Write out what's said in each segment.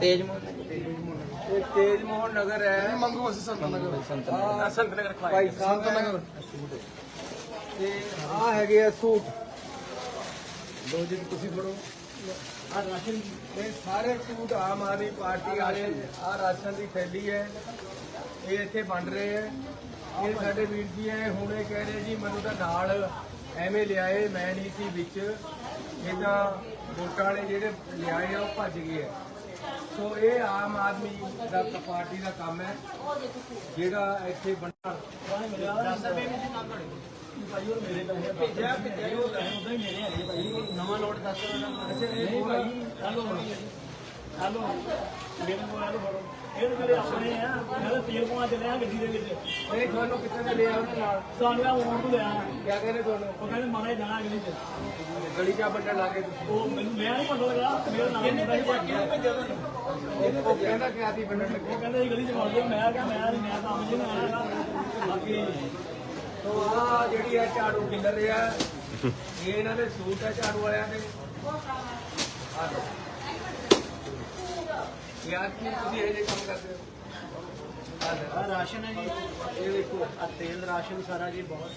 ਤੇਜ ਮੋਹਨ। ਇਹ ਤੇਜ ਮੋਹਨ ਨਗਰ ਹੈ। ਮੰਗੂ ਅਸੀਂ ਸੰਤ ਨਗਰ ਸੰਤ ਆਹ ਸੰਤ ਨਗਰ ਭਾਈ ਸਾਹਿਬ ਸੰਤ ਨਗਰ ਤੇ ਆ ਹੈਗੇ ਆ ਸੂਟ। ਲੋ ਜੀ ਤੁਸੀਂ ਫੜੋ। ਆ ਰਾਸ਼ਨ ਇਹ ਸਾਰੇ ਸੂਟ ਆਮ ਆਦਮੀ ਪਾਰਟੀ ਵਾਲੇ ਆ ਰਾਸ਼ਨ ਦੀ ਥੈਲੀ ਹੈ। ਇਹ ਇੱਥੇ ਵੰਡ ਰਹੇ ਹੈ। ਇਹ ਸਾਡੇ ਵੀਰ ਜੀ ਹੈ ਹੁਣ ਇਹ ਕਹਿ ਰਹੇ ਜੀ ਮੈਨੂੰ ਤਾਂ ਨਾਲ ਐਵੇਂ ਲਿਆਏ ਮੈਂ ਨਹੀਂ ਸੀ ਵਿੱਚ। ਇਹ ਤਾਂ ਵੋਟਾਂ ਵਾਲੇ ਜਿਹੜੇ ਲਿਆਏ ਆ ਉਹ ਭੱਜ ਗਏ ਆ। ਸੋ ਇਹ ਆਮ ਆਦਮੀ ਦਾ ਪਾਰਟੀ ਦਾ ਕੰਮ ਹੈ। ਜਿਹੜਾ ਇੱਥੇ ਬਣਾ ਨਵਾਂ ਨੋਟ ਦੱਸ ਅੱਛਾ ਇਹ ਭਾਈ ਹੈਲੋ ਹੈਲੋ ਮੇਰੇ ਕੋਲ ਹੈਲੋ ਇਹ ਮੇਰੇ ਆਪਣੇ ਆ ਮੈਂ ਤਾਂ ਤੇਲ ਪਵਾ ਚੱਲਿਆ ਗੱਡੀ ਦੇ ਵਿੱਚ। ਇਹ ਤੁਹਾਨੂੰ ਕਿੱਥੇ ਤੇ ਲਿਆ ਉਹਨੇ ਨਾਲ? ਸਾਨੂੰ ਆ ਮੋੜ ਤੋਂ ਲਿਆ ਕਿਆ ਕਹਿੰਦੇ ਤੁਹਾਨੂੰ? ਉਹ ਕਹਿੰਦੇ ਮਾਰੇ ਜਾਣਾ ਅਗਲੀ ਚ ਗਲੀ ਚਾ ਬੱਟਾ ਲਾ ਕੇ ਉਹ ਮੈਨੂੰ ਮੈਂ ਨਹੀਂ ਪਤਾ ਲੱਗਾ ਮੇਰਾ ਨਾਮ ਕਿੰਨੇ ਪੈਸੇ ਉਹ ਕਹਿੰਦਾ ਕਿ ਆਦੀ ਬੰਨਣ ਲੱਗੇ। ਉਹ ਕਹਿੰਦੇ ਸੀ ਗਲੀ ਚ ਮਾਰ ਦਿਓ ਮੈਂ ਕਿਹਾ ਮੈਂ ਨਹੀਂ ਮੈਂ ਕੰਮ ਨਹੀਂ ਆਇਆ ਬਾਕੀ ਤੋ ਆ ਜਿਹੜੀ ਹੈ ਝਾੜੂ ਕਿੱਲਰ ਰਿਹਾ ਇਹ ਇਹਨਾਂ ਦੇ ਸੂਟ ਹੈ ਝਾੜੂ ਵਾਲਿਆਂ ਦੇ। ਆ ਲਓ। ਯਾਰ ਕੀ ਤੁਸੀਂ ਇਹ ਜੇ ਕੰਮ ਕਰਦੇ ਹੋ? ਆ ਲਓ। ਆ ਰਾਸ਼ਨ ਹੈ ਜੀ। ਇਹ ਦੇਖੋ ਆ ਤੇਲ ਰਾਸ਼ਨ ਸਾਰਾ ਜੀ ਬਹੁਤ।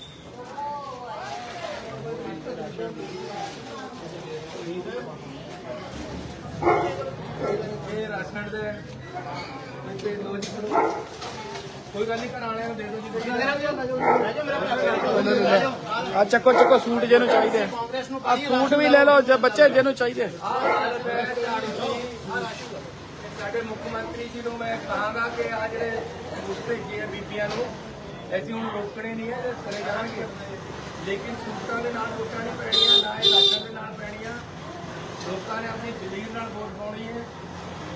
ਇਹ ਰਾਸ਼ਨ ਦੇ ਤੇ ਦੋ ਜੀ ਕਰੋ ਕੋਈ ਗੱਲ ਨਹੀਂ ਘਰ ਵਾਲਿਆਂ ਨੂੰ ਦੇ ਦਿਓ ਜੀ। ਆ ਚੱਕੋ ਚੱਕੋ ਸੂਟ ਜਿਹਨੂੰ ਚਾਹੀਦੇ ਆ। ਸੂਟ ਵੀ ਲੈ ਲਓ ਜੇ ਬੱਚੇ ਜਿਹਨੂੰ ਚਾਹੀਦੇ। ਜੀ ਸਾਡੇ ਮੁੱਖ ਮੰਤਰੀ ਜੀ ਨੂੰ ਮੈਂ ਕਹਾਂਗਾ ਕਿ ਆ ਜਿਹੜੇ ਸੂਟ ਭੇਜੇ ਆ ਬੀਬੀਆਂ ਨੂੰ, ਅਸੀਂ ਹੁਣ ਰੋਕਣੇ ਨਹੀਂ ਹੈ ਤੇ ਜਾਣਗੇ। ਲੇਕਿਨ ਸੂਟਾਂ ਦੇ ਨਾਲ ਵੋਟਾਂ ਨਹੀਂ ਪੈਣੀਆਂ, ਨਾ ਇਹ ਰਾਸ਼ਨ ਦੇ ਨਾਲ ਪੈਣੀਆਂ। ਲੋਕਾਂ ਨੇ ਆਪਣੀ ਜ਼ਮੀਰ ਨਾਲ ਵੋਟ ਪਾਉਣੀ ਹੈ।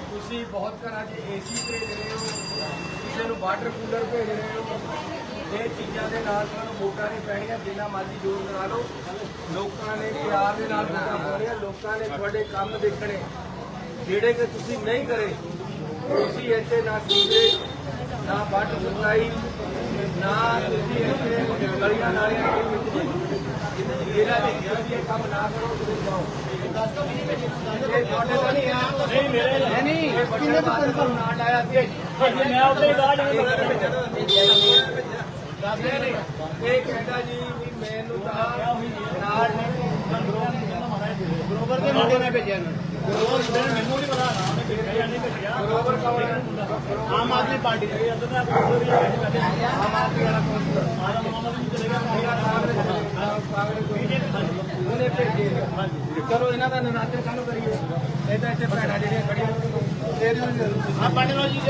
ਤੁਸੀਂ ਬਹੁਤ ਘਰਾਂ 'ਚ ਏਸੀ ਭੇਜ ਰਹੇ ਹੋ, ਕਿਸੇ ਨੂੰ ਵਾਟਰ ਕੂਲਰ ਭੇਜ ਰਹੇ ਹੋ। ਇਹ ਚੀਜ਼ਾਂ ਦੇ ਨਾਲ ਤੁਹਾਨੂੰ ਵੋਟਾਂ ਨਹੀਂ ਪੈਣੀਆਂ, ਜਿੰਨਾ ਮਰਜ਼ੀ ਜ਼ੋਰ ਕਰਾ ਲਓ। ਲੋਕਾਂ ਨੇ ਪਿਆਰ ਦੇ ਨਾਲ ਵੋਟਾਂ ਪਾਉਣੀਆਂ ਲੋਕਾਂ ਨੇ ਤੁਹਾਡੇ ਕੰਮ ਦੇਖਣੇ। ਜਿਹੜੇ ਕਿ ਤੁਸੀਂ ਨਹੀਂ ਕਰੇ ਤੁਸੀਂ ਇੱਥੇ ਨਾ ਸੀਵਰੇਜ ਨਾ ਵਾਟਰ ਸਪਲਾਈ ਨਾ ਤੁਸੀਂ ਇੱਥੇ ਗਲੀਆਂ ਨਾਲੀਆਂ ਦੇ ਵਿੱਚ ਜਿਹੜਾ ਇਹ ਕੰਮ ਨਾ ਕਰੋ ਤੁਸੀਂ ਜਾਓ। ਇਹ ਤੁਹਾਡੇ ਤਾਂ ਨਹੀਂ ਆ। ਨਹੀਂ ਮੇਰੇ ਨਹੀਂ ਨਹੀਂ ਇਹ ਦਾ ਮੈਂ ਉੱਤੇ ਕਹਿੰਦਾ ਜੀ ਵੀ ਮੈਨੂੰ ਤਾਂ ਨਾਲ ਬਰੋਬਰ ਦੇ ਮੁੰਡੇ ਨੇ ਭੇਜਿਆ ਨਾ ਮੈਨੂੰ ਨਹੀਂ ਪਤਾ ਨਾ ਉਹਨੇ ਭੇਜਿਆ ਨਹੀਂ ਭੇਜਿਆ ਬਰੋਬਰ ਕੌਣ ਹੈ ਆਮ ਆਦਮੀ ਪਾਰਟੀ ਦੇ ਅੰਦਰ ਦਾ ਆਮ ਆਦਮੀ ਵਾਲਾ ਆਇਆ ਉਹਨੇ ਭੇਜੇ ਚਲੋ ਇਹਨਾਂ ਦਾ ਨਨਾਤੇ ਕਾਹਨੂੰ ਕਰੀਏ। ਇਹ ਤਾਂ ਇੱਥੇ ਭੈਣਾਂ ਜਿਹੜੀਆਂ ਖੜੀਆਂ ਆ ਪੰਜ ਲੋ ਜੀ ਜੀ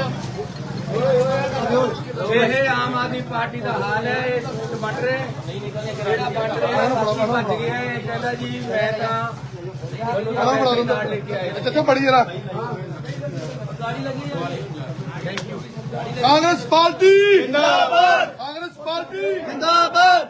ਇਹ ਆਮ ਆਦਮੀ ਪਾਰਟੀ ਦਾ ਹਾਲ ਹੈ ਇਹ ਸੂਟ ਵੰਡ ਰਹੇ ਜਿਹੜਾ ਵੰਡ ਰਿਹਾ ਭੱਜ ਗਿਆ ਇਹ ਕਹਿੰਦਾ ਜੀ ਮੈਂ ਤਾਂ ਮੈਨੂੰ ਨਾਲ ਲੈ ਕੇ ਬੜੀ ਜਰਾ। Thank you Congress party. ਜਿੰਦਾਬਾਦ। ਕਾਂਗਰਸ ਪਾਰਟੀ। ਜਿੰਦਾਬਾਦ।